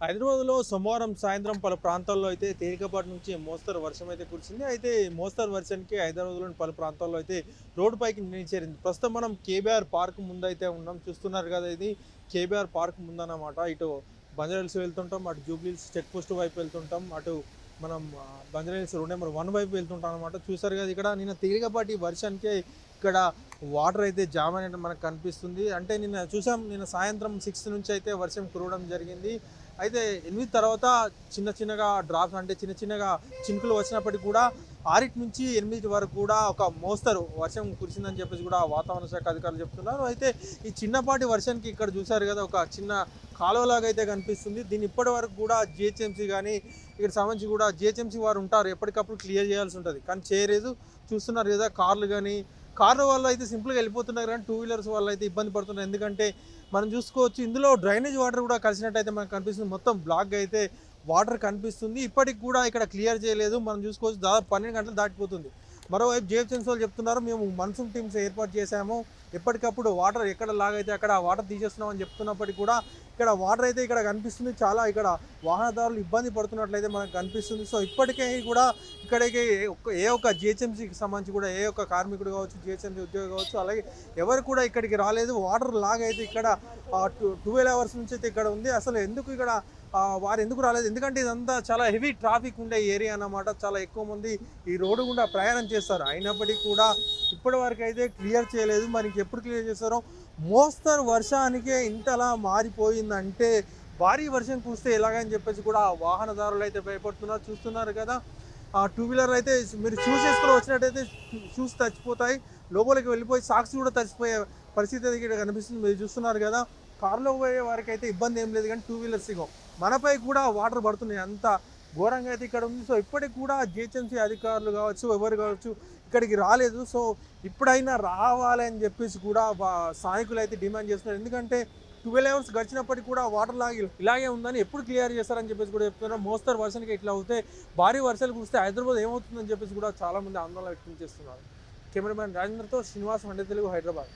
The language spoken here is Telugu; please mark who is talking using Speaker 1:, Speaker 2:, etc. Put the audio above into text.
Speaker 1: హైదరాబాద్లో సోమవారం సాయంత్రం పలు ప్రాంతాల్లో అయితే తేలికపాటి నుంచి మోస్తరు వర్షం అయితే కురిసింది. అయితే మోస్తరు వర్షానికి హైదరాబాద్లోని పలు ప్రాంతాల్లో అయితే రోడ్డుపైకి నీరు చేరింది. ప్రస్తుతం మనం కేబీఆర్ పార్క్ ముందైతే ఉన్నాం. చూస్తున్నారు కదా ఇది. కేబీఆర్ పార్క్ ముందన్నమాట. ఇటు బంజారాహిల్స్ వెళ్తుంటాం అటు జూబ్లీహిల్స్ చెక్ పోస్ట్ వైపు వెళ్తుంటాం అటు మనం ఆ, రోడ్ నెంబర్ వన్ వైపు వెళ్తుంటాం అనమాట చూసారు కదా ఇక్కడ నిన్న తేలికపాటి వర్షానికి ఇక్కడ వాటర్ అయితే జామ్ అనేది మనకు కనిపిస్తుంది. అంటే నిన్న చూసాం నిన్న సాయంత్రం సిక్స్ నుంచి అయితే వర్షం కురవడం జరిగింది. అయితే ఎనిమిది తర్వాత చిన్న చిన్నగా డ్రాప్స్ అంటే చిన్న చిన్నగా చినుకులు వచ్చినప్పటికీ కూడా ఆరిటి నుంచి ఎనిమిది వరకు కూడా ఒక మోస్తరు వర్షం కురిసిందని చెప్పేసి కూడా వాతావరణ శాఖ అధికారులు చెప్తున్నారు. అయితే ఈ చిన్నపాటి వర్షానికి ఇక్కడ చూశారు కదా ఒక చిన్న కాలువలాగా అయితే కనిపిస్తుంది. దీన్ని ఇప్పటి వరకు కూడా జిహెచ్ఎంసీ కానీ ఇక్కడ సంబంధించి కూడా జిహెచ్ఎంసీ వారు ఉంటారు. ఎప్పటికప్పుడు క్లియర్ చేయాల్సి ఉంటుంది. కానీ చేయలేదు. చూస్తున్నారు కదా కార్లు కానీ కార్ల వల్ల అయితే సింపుల్గా వెళ్ళిపోతున్నారు కానీ టూ వీలర్స్ వాళ్ళు అయితే ఇబ్బంది పడుతున్నారు. ఎందుకంటే మనం చూసుకోవచ్చు ఇందులో డ్రైనేజ్ వాటర్ కూడా కలిసినట్టయితే మనకు కనిపిస్తుంది. మొత్తం బ్లాక్ అయితే వాటర్ కనిపిస్తుంది. ఇప్పటికి కూడా ఇక్కడ క్లియర్ చేయలేదు. మనం చూసుకోవచ్చు దాదాపు పన్నెండు గంటలు దాటిపోతుంది. మరోవైపు జిహెచ్ఎంసీ వాళ్ళు చెప్తున్నారు మేము మన్సూన్ టీమ్స్ ఏర్పాటు చేశాము. ఎప్పటికప్పుడు వాటర్ ఎక్కడ లాగైతే అక్కడ వాటర్ తీసేస్తున్నాం అని చెప్తున్నప్పటికీ కూడా ఇక్కడ వాటర్ అయితే ఇక్కడ కనిపిస్తుంది. చాలా ఇక్కడ వాహనదారులు ఇబ్బంది పడుతున్నట్లయితే మనకు కనిపిస్తుంది. సో ఇప్పటికే కూడా ఇక్కడికి ఏ ఒక్క జిహెచ్ఎంసీకి సంబంధించి కూడా ఏ ఒక్క కార్మికుడు కావచ్చు జిహెచ్ఎంసీ ఉద్యోగి కావచ్చు అలాగే ఎవరు కూడా ఇక్కడికి రాలేదు. వాటర్ లాగైతే అయితే ఇక్కడ ట్వెల్వ్ అవర్స్ నుంచి అయితే ఇక్కడ ఉంది. అసలు ఎందుకు ఇక్కడ వారు ఎందుకు రాలేదు? ఎందుకంటే ఇదంతా చాలా హెవీ ట్రాఫిక్ ఉండే ఏరియా అన్నమాట. చాలా ఎక్కువ మంది ఈ రోడ్డు గుండా ప్రయాణం చేస్తారు. అయినప్పటికీ కూడా ఇప్పటి వరకు అయితే క్లియర్ చేయలేదు. మరి ఎప్పుడు క్లియర్ చేస్తారో? మోస్తరు వర్షానికే ఇంతలా మారిపోయిందంటే భారీ వర్షం కురిస్తే ఎలాగని చెప్పేసి కూడా వాహనదారులు అయితే భయపడుతున్నారు. చూస్తున్నారు కదా? ఆ టూ వీలర్ అయితే మీరు చూసేసుకుని వచ్చినట్టయితే షూస్ తచ్చిపోతాయి లోపలికి వెళ్ళిపోయి సాక్స్ కూడా తచ్చిపోయే పరిస్థితి అయితే ఇక్కడ కనిపిస్తుంది. మీరు చూస్తున్నారు కదా కార్లో పోయే వారికి అయితే ఇబ్బంది ఏం లేదు కానీ టూ వీలర్స్ ఇగో. మనపై కూడా వాటర్ పడుతున్నాయి. అంత ఘోరంగా అయితే ఇక్కడ ఉంది. సో ఇప్పటికి కూడా జిహెచ్ఎంసీ అధికారులు కావచ్చు ఎవరు కావచ్చు ఇక్కడికి రాలేదు. సో ఇప్పుడైనా రావాలి అని చెప్పేసి కూడా స్థానికులు అయితే డిమాండ్ చేస్తున్నారు. ఎందుకంటే ట్వెల్వ్ అవర్స్ గడిచినప్పటికీ కూడా వాటర్ లాగి ఇలాగే ఉందని ఎప్పుడు క్లియర్ చేస్తారని చెప్పేసి కూడా చెప్తున్నారు. మోస్తరు వర్షానికి ఇట్లా అవుతే భారీ వర్షాలు కురిస్తే హైదరాబాద్ ఏమవుతుందని చెప్పేసి కూడా చాలామంది ఆందోళన వ్యక్తం చేస్తున్నారు. కెమెరామ్యాన్ రాజేంద్రతో శ్రీనివాస్ మండే తెలుగు హైదరాబాద్.